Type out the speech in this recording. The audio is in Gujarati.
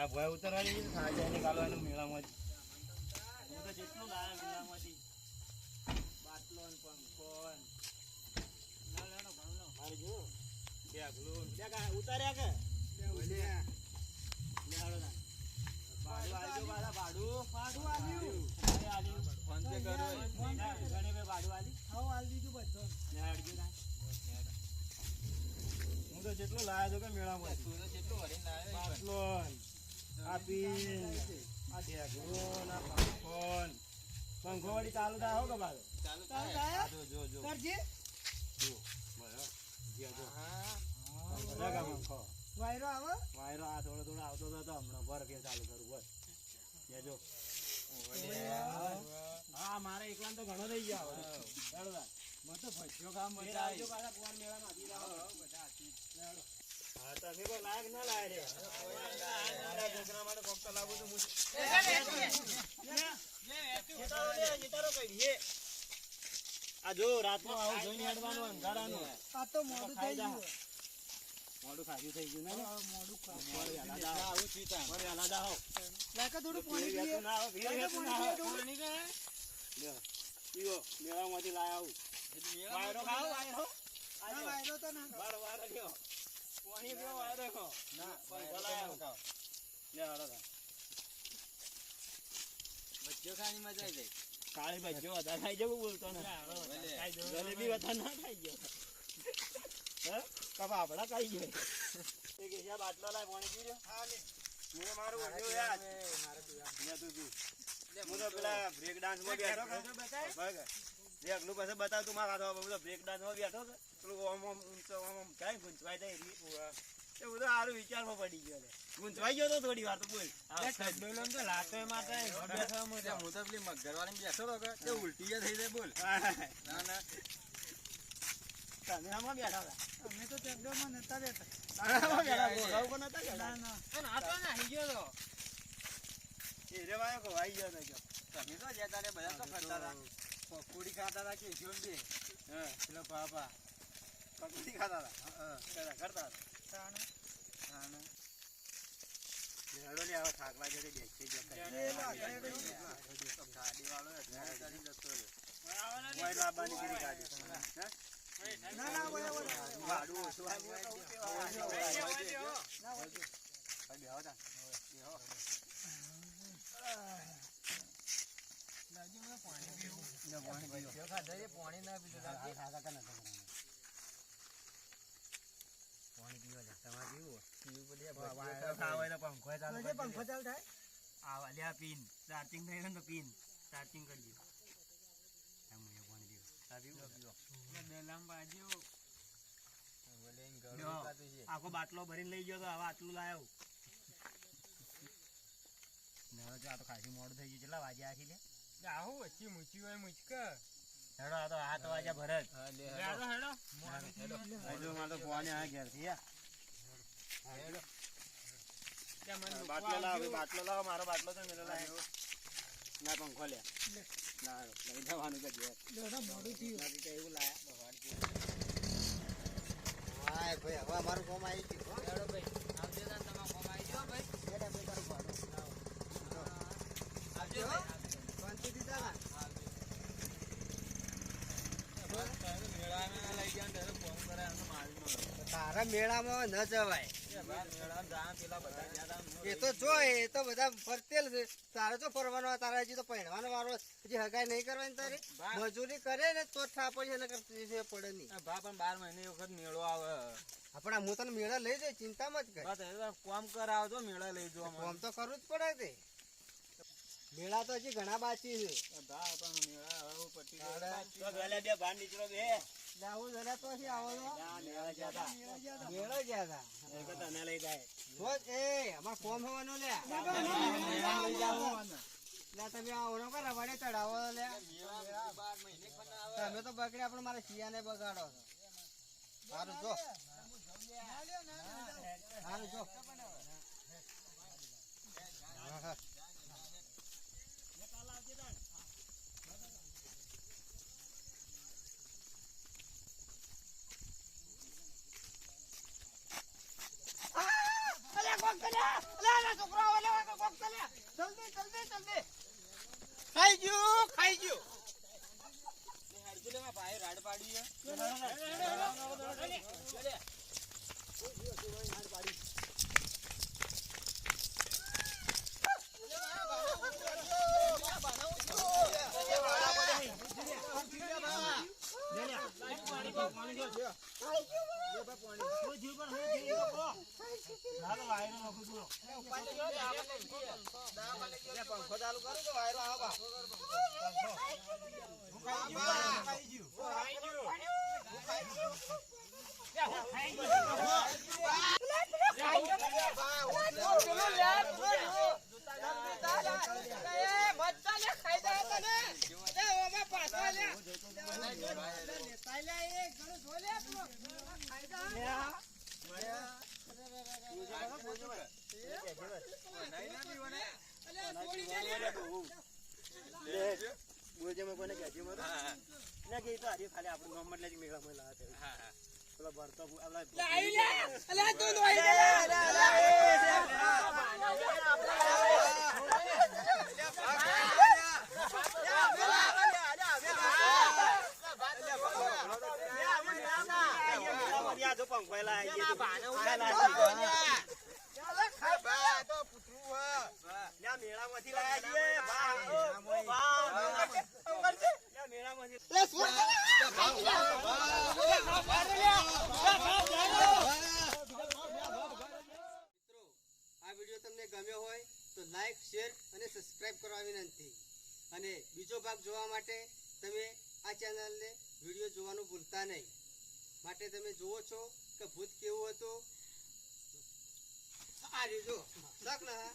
આ ભાઈ ઉતરવાની સાંજે એને ગાલવાનું મેળામાંથી હું તો જેટલું લાવ્યા મેળામાંથી. બાટલો ને પંખો ને. ના લેવાનો ભાવનો. મારે જો બે કા ઉતાર્યા કે? ભાડું ભાડું ભાડું આલ્યું. ફોન પે કરો ભાડું આલી. હા આલ દીધું બધું. ને અડજો ના. હું તો જેટલું લાયા છો કે મેળામાં તું તો ને આ ઢેગલો ને આ પંખો વળી ચાલુ થાય હો કે બારો ચાલુ થાય. જો જો જો. કરજે. બરાબર. જ્યાં જો. હા. પંખો પંખો. વાયરો આવે. વાયરો આ થોડો થોડો આવતો હતો. હમણાં ભર ચાલુ કરું બસ. જો. હા મારે એકલા તો ઘણો થઈ ગયો મને તો ફસ્યો કામ મજા આવી. પાછા કુંવાર મેળામાં. આવી લાવો. હેડો. આ જો રાતનો આવું જોઈને હેડવાનું અંધારાનું આ તો મોડું થઈ ગયું મોડું ખાધું થઈ ગયું ને મોડું ખાવા. મોડું વહેલા જાઓ. આવું ચીતા. મોડું વહેલા જાઓ. લાયકા થોડું પાણી પીએ ના આવે, ભીડ લાયકા વેતું પાણી પીએ લ્યો, પીવો, મેળામાંથી લાયા આવું. વાયરો વાયરો. વાયરો તો ના બાર. પાણી પીવો, વાયરો ખાઓ. ના, લાયા આવું. લ્યો, હાલો. ભજીયો ખાવાની મજા આવી જાય. કાળી ભાજીઓ વધારે ખાઈ જવું બોલતો ને. જલેબી વધારે ના ખાઈ ગયો હે? કાં ફાફડા ખાઈ ગયો એ કે છે, આ બાટલો લાય, પાણી પી લ્યો. હું તો મારું ઊંધિયું યાદ. લે તું પી. હું તો પેલા બ્રેક ડાન્સમાં બેઠો કે બરાબર. જે અગલું પાસે બતાવ તું મારા હાથમાં બધો બ્રેક ડાન્સમાં બેઠો કે પેલું ઓમ ઓમ ઊંચો ઓમ ઓમ કાંઈ ગુંચવાઈ જાય એ બધું સારું વિચારમાં પડી ગયો ગુંચવાઈ ગયો તો થોડી વાર તો બોલ. આ તો લાતે માતે બેઠો હું તો. પેલી મગરવાળીમાં બેઠો તો તે ઉલટી થઈ જાય બોલ. ના ના. તમે આમાં બેઠા હતા? અમે તો ચકડોળમાં નતા બેઠા. આમાં બેઠા ઘોડા ઉપર નતા ના ના. આ તો નાહી ગયો તો. એ રે વાયો ખવાઈ ગયો ને તમે તો જ્યાં તારે બધા તો ફરતા હતા. પકોડી ખાતા હતા કે જો બે. હા. પેલો બાબા પકોડી ખાતા હતા કરતા હતા તાણે. હા હેડો લે હવે થાક લાગે છે બેસી ગયો એ બાપરે. ગાડી વાળો જતો રહ્યો મોય ગાડી ના ના બરાબર ભાડું ઓછું આવ્યું તો કેવા ના હોય. ભાઈ બેહો તા બેહો ભજીયો પાણી ના પીધું હાલ ખાતા કા નતા કરવાના. પાણી પીવા જા ચાલુ પંખો ચાલુ થાય? પીન. ચાર્જિંગ થઈ ને તો પીન. ચાર્જિંગ આખો બાટલો ભરીને લઈ ગયો તો હવે આટલું આ તો ખાસી મોડું થઈ ગયું. કેટલા વાગ્યા આખી લે? આહુ વચ્ચે મૂચી હોય મૂચકા. હેડો આ તો આઠ વાગ્યા ભરત હેડો. હેડો. હેડો. આ બાટલો લાવો બાટલો લાવો મારો બાટલો તો લાવ્યો ના પંખો લે. ના લઈ જવાનું કે ઘેર. મોડું થયું એવું લાયા હાય ભાઈ હવે અમારું કોમ આવી ગયું. ભાઈ. આવજો તમારો કોમ આવી ગયો ભાઈ. આવજો એમને મારી તારા મેળામાં ન જવાય. એ તો જો એ તો બધા ફરતેલ છે. તારે તો ફરવાનો તારે હજી તો પહેરવાનો વારો હજી હગાઈ નહીં કરવાની તારે. મજૂરી કરે ને તો થાપડ છે પડે નહીં. ભા પણ બાર મહિને વખત મેળો આવે. આપણા હું તને મેળા લઈ જાય ચિંતા મત કર. કોમ કરાવજો મેળા લઈ જો કોમ તો કરવું જ પડે તે. મેળા તો હજી ઘણા બાકી છે ભા પણ મેળા હવે પટી તો ગલે બે ભાન નીકળો બે લાવું જરા તો હજી આવવાનો ના મેળા ગયા તા મેળો એ તો તને લઈ જાય તો એ અમાર કોમ હોવાનું લે લે તમે આવો નો કર રવાડે ચડાવો લે તમે તો બગડે આપણે મારા શિયાને બગાડો છો સારું જો સારું જો હા, હા. અલ્યા, કોક ખાઈ ગયું ખાઈ ગયું. ભાઈ રાડ પાડી છે. પંખો ચાલુ કરું તો વાયરો આવે બા. બોલજે મેં કોને કહેજે મત ના કે તો આજે ખાલી આપણું નામ એટલે જ લ્યા મેળામાંથી લાયા મિત્રો આ વીડિયો તમને ગમ્યો હોય તો લાઈક શેર અને સબસ્ક્રાઇબ કરવા વિનંતી. અને બીજો ભાગ જોવા માટે તમે આ ચેનલને વીડિયો જોવાનું ભૂલતા નહીં. માટે તમે જુઓ છો કે ભૂત કેવું હતું? આ રીજો. શક ના.